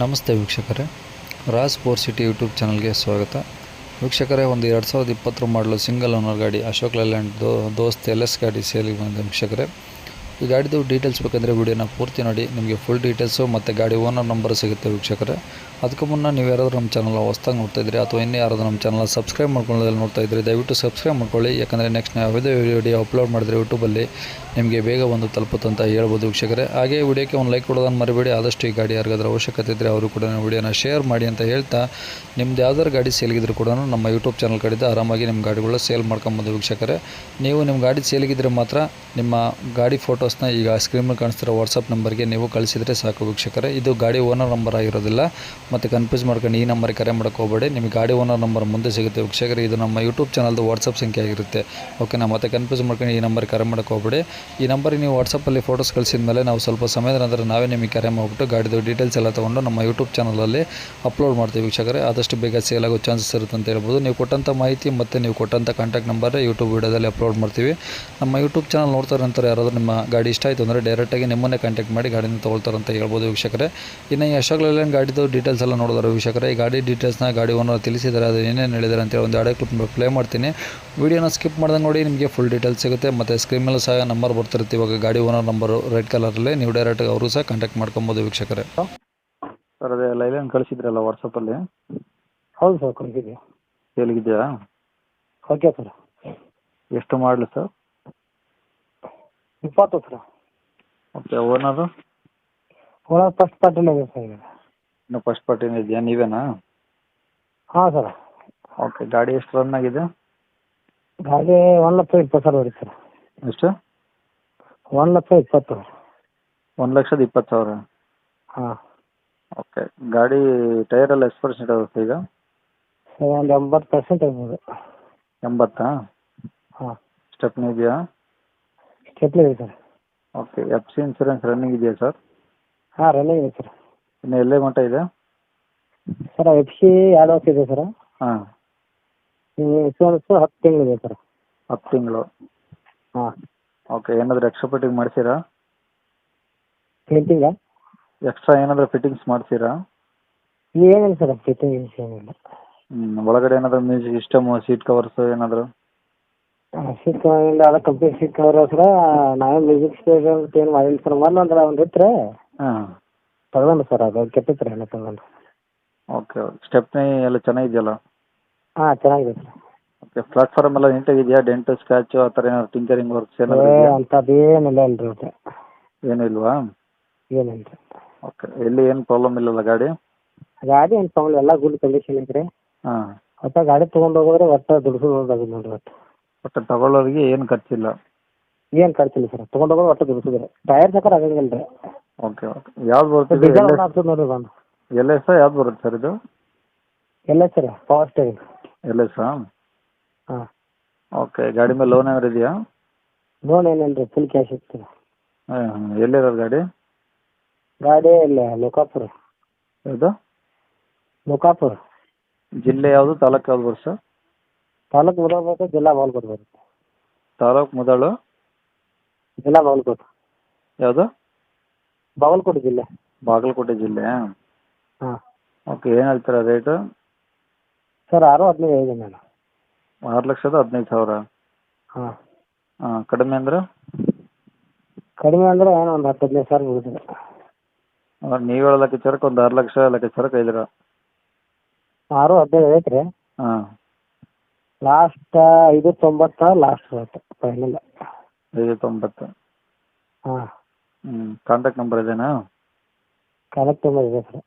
ನಮಸ್ತೆ ವೀಕ್ಷಕರೇ. Raj four city YouTube ಚಾನಲ್ಗೆ ಸ್ವಾಗತ. ವೀಕ್ಷಕರೇ, ಒಂದು ಎರಡು ಸಾವಿರದ ಇಪ್ಪತ್ತರ ಮಾಡಲು ಸಿಂಗಲ್ ಓನರ್ ಗಾಡಿ ಅಶೋಕ್ ಲೇಲ್ಯಾಂಡ್ ದೋ, ದೋಸ್ತ್ ಎಲ್ ಎಸ್ ಗಾಡಿ ಸೇಲಿಗೆ ಬಂದ ವೀಕ್ಷಕರೇ. ಈ ಗಾಡಿದು ಡೀಟೇಲ್ಸ್ ಬೇಕಂದರೆ ವಿಡಿಯೋನ ಪೂರ್ತಿ ನೋಡಿ, ನಿಮಗೆ ಫುಲ್ ಡೀಟೇಲ್ಸು ಮತ್ತು ಗಾಡಿ ಓನರ್ ನಂಬರ್ ಸಿಗುತ್ತೆ ವೀಕ್ಷಕರೇ. ಅದಕ್ಕೂ ಮುನ್ನ ನೀವು ಯಾರಾದರೂ ನಮ್ಮ ಚಾನಲ್ ಹೊಸ್ದಾಗಿ ನೋಡ್ತಾ ಇದ್ರಿ ಅಥವಾ ಇನ್ನೂ ಯಾರಾದರೂ ನಮ್ಮ ಚಾನಲ್ ಸಬ್ಸ್ಕ್ರೈಬ್ ಮಾಡ್ಕೊಳ್ಳೋದ್ರಲ್ಲಿ ನೋಡ್ತಾ ಇದ್ರಿ, ದಯವಿಟ್ಟು ಸಬ್ಸ್ಕ್ರೈಬ್ ಮಾಡ್ಕೊಳ್ಳಿ. ಯಾಕಂದರೆ ನೆಕ್ಸ್ಟ್ ನಾವು ಯಾವುದೇ ವಿಡಿಯೋ ಅಪ್ಲೋಡ್ ಮಾಡಿದ್ರೆ ಯೂಟ್ಯೂಬಲ್ಲಿ ನಿಮಗೆ ಬೇಗ ಒಂದು ತಲುಪುತ್ತಂತ ಹೇಳ್ಬೋದು ವೀಕ್ಷಕರೇ. ಹಾಗೆ ವಿಡಿಯೋಕ್ಕೆ ಒಂದು ಲೈಕ್ ಕೊಡೋದನ್ನು ಮರಿಬೇಡಿ. ಆದಷ್ಟು ಈ ಗಾಡಿ ಯಾರಿಗಾದ್ರೂ ಅವಶ್ಯಕತೆ ಇದ್ದರೆ ಅವರು ಕೂಡ ವಿಡಿಯೋನ ಶೇರ್ ಮಾಡಿ ಅಂತ ಹೇಳ್ತಾ, ನಿಮ್ದು ಯಾವ್ದಾದ್ರು ಗಾಡಿ ಸೇಲ್ಗಿದ್ರು ಕೂಡ ನಮ್ಮ ಯೂಟ್ಯೂಬ್ ಚಾನಲ್ ಕಡೆಯಿಂದ ಆರಾಮಾಗಿ ನಿಮ್ಮ ಗಾಡಿಗಳನ್ನ ಸೇಲ್ ಮಾಡ್ಕೊಂಬೋದು ವೀಕ್ಷಕರೇ. ನೀವು ನಿಮ್ಮ ಗಾಡಿ ಸೇಲಿಗಿದ್ರೆ ಮಾತ್ರ ನಿಮ್ಮ ಗಾಡಿ ಫೋಟೋಸ್ನ ಈಗ ಸ್ಕ್ರೀನ್ ಮೇಲೆ ಕಾಣಿಸ್ತಿರೋ ವಾಟ್ಸಪ್ ನಂಬರ್ಗೆ ನೀವು ಕಳಿಸಿದರೆ ಸಾಕು ವೀಕ್ಷಕರೇ. ಇದು ಗಾಡಿ ಓನರ್ ನಂಬರ್ ಆಗಿರೋದಿಲ್ಲ. ಮತ್ತು ಕನ್ಫ್ಯೂಸ್ ಮಾಡ್ಕೊಂಡು ಈ ನಂಬರ್ಗೆ ಕರೆ ಮಾಡೋಕ್ಕೆ ಹೋಗಬೇಡಿ. ನಿಮಗೆ ಗಾಡಿ ಓನರ್ ನಂಬರ್ ಮುಂದೆ ಸಿಗುತ್ತೆ ವೀಕ್ಷಕರೇ. ಇದು ನಮ್ಮ ಯೂಟ್ಯೂಬ್ ಚಾನಲ್ದು ವಾಟ್ಸಪ್ ಸಂಖ್ಯೆ ಆಗಿರುತ್ತೆ. ಓಕೆನಾ ಮತ್ತೆ ಕನ್ಫ್ಯೂಸ್ ಮಾಡ್ಕೊಂಡು ಈ ನಂಬರ್ಗೆ ಕರೆ ಮಾಡೋಕೆ ಹೋಗಬೇಡಿ. ಈ ನಂಬರ್ ನೀವು ವಾಟ್ಸಪ್ಪಲ್ಲಿ ಫೋಟೋಸ್ ಕಳಿಸಿದ ಮೇಲೆ ನಾವು ಸ್ವಲ್ಪ ಸಮಯದ ನಂತರ ನಾವೇ ನಿಮಗೆ ಕರೆ ಮಾಡಿಬಿಟ್ಟು ಗಾಡಿದು ಡೀಟೇಲ್ಸ್ ಎಲ್ಲ ತೊಗೊಂಡು ನಮ್ಮ ಯೂಟ್ಯೂಬ್ ಚಾನಲಲ್ಲಿ ಅಪ್ಲೋಡ್ ಮಾಡ್ತೀವಿ ವೀಕ್ಷಕರೇ. ಆದಷ್ಟು ಬೇಗ ಸೇಲ್ ಆಗೋ ಚಾನ್ಸಸ್ ಇರುತ್ತೆ ಅಂತ ಹೇಳ್ಬೋದು. ನೀವು ಕೊಟ್ಟಂಥ ಮಾಹಿತಿ ಮತ್ತು ನೀವು ಕೊಟ್ಟಂಥ ಕಾಂಟ್ಯಾಕ್ಟ್ ನಂಬರ್ ಯೂಟ್ಯೂಬ್ ವೀಡಿಯೋದಲ್ಲಿ ಅಪ್ಲೋಡ್ ಮಾಡ್ತೀವಿ. ನಮ್ಮ ಯೂಟ್ಯೂಬ್ ಚಾನಲ್ ನೋಡ್ತಾರೆ ನಂತರ ಯಾರಾದರೂ ನಿಮ್ಮ ಗಾಡಿ ಇಷ್ಟ ಆಯಿತು ಅಂದರೆ ಡೈರೆಕ್ಟಾಗಿ ನಿಮ್ಮನ್ನೇ ಕಾಂಟ್ಯಾಕ್ಟ್ ಮಾಡಿ ಗಾಡಿನ ತೊಗೊಳ್ತಾರೆ ಅಂತ ಹೇಳ್ಬೋದು ವೀಕ್ಷಕರೇ. ಇನ್ನು ಈ ಅಶೋಕ್ ಲೇಲ್ಯಾಂಡ್ ಗಾಡಿದು ಡೀಟೇಲ್ಸ್ ಎಲ್ಲ ನೋಡಿದ್ರು ವೀಕ್ಷಕರೇ ಈ ಗಾಡಿ ಡೀಟೇಲ್ಸ್ನ ಗಾಡಿ ಓನರ್ ತಿಳಿಸಿದ್ದಾರೆ ಅದು ಏನೇನು ಹೇಳಿದ್ದಾರೆ ಅಂತೇಳಿ ಒಂದು ಎರಡೇ ಕ್ಲಿಪ್ ಪ್ಲೇ ಮಾಡ್ತೀನಿ. ವೀಡಿಯೋನ ಸ್ಕಿಪ್ ಮಾಡ್ದಂಗೆ ನೋಡಿ ನಿಮಗೆ ಫುಲ್ ಡೀಟೇಲ್ಸ್ ಸಿಗುತ್ತೆ. ಮತ್ತು ಸ್ಕ್ರೀನ್ ಮೇಲೂ ಸಹ ನಂಬರ್ ಬರ್ತಿರುತ್ತೆ. ಇವಾಗ ಗಾಡಿ ಓನರ್ ನಂಬರು ರೆಡ್ ಕಲರಲ್ಲಿ ನೀವು ಡೈರೆಕ್ಟಾಗಿ ಅವರು ಸಹ ಕಾಂಟ್ಯಾಕ್ಟ್ ಮಾಡ್ಕೊಬೋದು ವೀಕ್ಷಕರೇ. ಸರ್ ಅದೇ ಲೈಲನ್ ಕಳಿಸಿದ್ರಲ್ಲ ವಾಟ್ಸಪ್ಪಲ್ಲಿ ಹೌದು ಸರ್ ಕಳಿಸಿದ್ದೆ ಎಲ್ಲಿಗಿದ್ದೀರಾ ಓಕೆ ಸರ್. ಎಷ್ಟು ಮಾಡಲಿ ಸರ್? ಇಪ್ಪತ್ತು sir okay owner owner first ಪಾರ್ಟಿನೇ ಇದೆ ಸರ್ ಈಗ. ಇನ್ನು ಫಸ್ಟ್ ಪಾರ್ಟಿನ ಇದೆಯಾ? ನೀವೇನಾ? ಹಾಂ ಸರ್. ಓಕೆ ಗಾಡಿ ಎಷ್ಟು ರನ್ ಆಗಿದೆ? ಗಾಡಿ ಒಂದು ಲಕ್ಷ ಇಪ್ಪತ್ತು ಸಾವಿರ ಹೊಡಿ ಸರ್. ಎಷ್ಟು? ಒಂದು ಲಕ್ಷ ಇಪ್ಪತ್ತು. ಒಂದು ಲಕ್ಷದ ಇಪ್ಪತ್ತು ಸಾವಿರ? ಹಾಂ. ಓಕೆ ಗಾಡಿ ಟೈರ್ ಎಲ್ಲ ಎಷ್ಟು ಪರ್ಸೆಂಟ್ ಆಗುತ್ತೆ ಈಗ? ಒಂದು ಎಂಬತ್ತು ಪರ್ಸೆಂಟ್ ಆಗ್ಬೋದು. ಎಂಬತ್ತಾ? ಹಾಂ. ಸ್ಟೆಪ್ನಿ ಇದೆಯಾ? ಸ್ಟೆಪ್ಲಿ ಇದೆ sir. Okay F C insurance running ಇದೆಯಾ ಸರ್ ಹಾಂ ರನ್ನಿಂಗ್ ಇದೆ ಸರ್. ಇನ್ನು ಎಲ್ಲೇ ಮಟ್ಟ ಇದೆ? ಸರ್ ಎಫ್ ಸಿ ಎರಡು ವರ್ಷ ಇದೆ ಸರ್? ಹಾಂ. ಇನ್ಶೂರೆನ್ಸ್ ಹತ್ತು ಇದೆ ಸರ್. ಹತ್ತು ತಿಂಗಳು. ಹಾಂ. ಓಕೆ ಏನಾದರೂ ಎಕ್ಸ್ಟ್ರಾ ಫಿಟ್ಟಿಂಗ್ ಮಾಡ್ತೀರಾ ಕ್ಲಿಂಟಿಂಗ ಎಕ್ಸ್ಟ್ರಾ ಏನಾದರೂ ಫಿಟ್ಟಿಂಗ್ಸ್ ಮಾಡ್ತೀರಾ ಏನಿಲ್ಲ ಸರ್ ಫಿಟ್ಟಿಂಗ್ ಏನಿಲ್ಲ. ಹ್ಞೂ ಒಳಗಡೆ ಏನಾದರೂ ಮ್ಯೂಸಿಕ್ ಸಿಸ್ಟಮು ಸೀಟ್ ಕವರ್ಸು ಏನಾದರೂ? ಕವರ್ ಇಲ್ಲ ಅದ ಕಂಪ್ಲೀಟ್ ಸಿಕ್ಕವ್ರ ಕವರ್ ಸರ್ ನಾವೇ ಮ್ಯೂಸಿಕ್ ಸ್ಟೇಷನ್ ಏನು ಮಾಡಿಲ್ಲ ಸರ್. ಮೊನ್ನೆ ಅಂದ್ರೆ ಒಂದು ಇತ್ತು ಹಾಂ. ತಗೊಂಡು ಸರ್ ಅದು ಕೆಟ್ಟಿತ್ತು ರೀ ಎಲ್ಲ ತಗೊಂಡು ಓಕೆ ಸ್ಟೆಪ್ನಿ ಎಲ್ಲ ಚೆನ್ನಾಗಿದೆಯಲ್ಲ? ಹಾಂ ಚೆನ್ನಾಗಿದೆ ಸರ್. ಓಕೆ ಪ್ಲಾಟ್ಫಾರ್ಮ್ ಎಲ್ಲ ನೀಟಾಗಿದೆಯಾ ಡೆಂಟು ಸ್ಕ್ರಾಚು ಆ ಥರ ಏನಾದ್ರು ಟಿಂಕರಿಂಗ್ ವರ್ಕ್ಸ್ ಏನಾದ್ರು ಏ ಇದೆಯಾ? ಅಂಥದ್ದು ಏನಿಲ್ಲ ಅಲ್ರಿ ಓಕೆ ಏನೂ ಇಲ್ವಾ? ಏನಿಲ್ಲ ರೀ ಓಕೆ ಎಲ್ಲಿ ಏನು ಪ್ರಾಬ್ಲಮ್ ಇಲ್ಲಲ್ಲ ಗಾಡಿ? ಗಾಡಿ ಏನು ತಗೊಂಡು ಎಲ್ಲ ಗುಡ್ ಕಂಡೀಷನ್ ರೀ ಹಾಂ. ಒಟ್ಟು ಗಾಡಿ ತೊಗೊಂಡು ಹೋಗೋದ್ರೆ ಒಟ್ಟು ದುಡ್ಸೋದು ನೋಡ್ರಿ ಒಟ್ಟು. ಒಟ್ಟು ತಗೊಳ್ಳೋರಿಗೆ ಏನು ಖರ್ಚಿಲ್ಲ. ಏನು ಖರ್ಚಿಲ್ಲ ಸರ್. ತೊಗೊಂಡು ಹೋಗೋದು ಒಟ್ಟು ದುಡ್ಸಿದ್ರೆ ಟೈರ್ ಸಕರ್ ಆಗಂಗಿಲ್ಲ ರೀ ಓಕೆ ಓಕೆ. ಯಾವ್ದು ಬರುತ್ತೆ ಡೀಸೆಲ್ ಒಣ ಆಗ್ತದೆ ನೋಡ್ರಿ ಬಂದು. ಎಲ್ ಎಸ್ ಯಾವ್ದು ಬರುತ್ತೆ ಸರ್ ಇದು? ಎಲ್ಲ sir power steering. L S ಹಾಂ. ಓಕೆ ಗಾಡಿ ಮೇಲೆ ಲೋನ್ ಏನಾರು ಇದೆಯಾ? ಲೋನ್ ಏನಿಲ್ಲ ರೀ ಫುಲ್ ಕ್ಯಾಶ್ ಇತ್ತು ಹಾಂ. ಎಲ್ಲಿರೋದು ಗಾಡಿ? ಗಾಡಿ ಇಲ್ಲ ಲೋಕಾಪುರ. ಯಾವುದು? ಲೋಕಾಪುರ. ಜಿಲ್ಲೆ ಯಾವುದು ತಾಲೂಕು ಯಾವ್ದು ಬರುತ್ತೆ ಸರ್? ತಾಲೂಕು ಬರುತ್ತೆ ಜಿಲ್ಲಾ ಬಾಗಲಕೋಟೆ ಬರುತ್ತೆ. ತಾಲೂಕು ಮುದಳು? ಜಿಲ್ಲಾ ಬಾಗಲಕೋಟೆ ಯಾವುದು? ಬಾಗಲಕೋಟೆ ಜಿಲ್ಲೆ. ಬಾಗಲಕೋಟೆ ಜಿಲ್ಲೆ. ಹಾಂ. ಓಕೆ ಏನು ಹೇಳ್ತೀರಾ ರೇಟು ಸರ್ ಆರು ಹದಿನೈದು ಐದು ನಾನು ಆರು ಲಕ್ಷದ ಹದಿನೈದು ಸಾವಿರ? ಹಾಂ. ಹಾಂ ಕಡಿಮೆ ಅಂದ್ರೆ? ಕಡಿಮೆ ಅಂದ್ರೆ ಏನೋ ಒಂದು ಹತ್ತು ಹದಿನೈದು ಸಾವಿರ ಬೀಳ್ತದೆ. ನೀವು ಹೇಳೋ ಲೆಕ್ಕಾಚಾರಕ್ಕೆ ಒಂದು ಆರು ಲಕ್ಷ ಲೆಕ್ಕಾಚಾರಕ್ಕೆ ಐದರ ಆರು ಹದಿನೈದು ಐತ್ರಿ. ಹಾಂ. ಲಾಸ್ಟ್ ಐದು ತೊಂಬತ್ತ ಲಾಸ್ಟ್ ಬರುತ್ತೆ ಫೈನಲ್ ಐದು ತೊಂಬತ್ತು ಹಾಂ. ಹ್ಞೂ ಕಾಂಟ್ಯಾಕ್ಟ್ ನಂಬರ್ ಇದೇನಾ? ಕಾಂಟ್ಯಾಕ್ಟ್ ನಂಬರ್ ಇದೆ ಸರ್.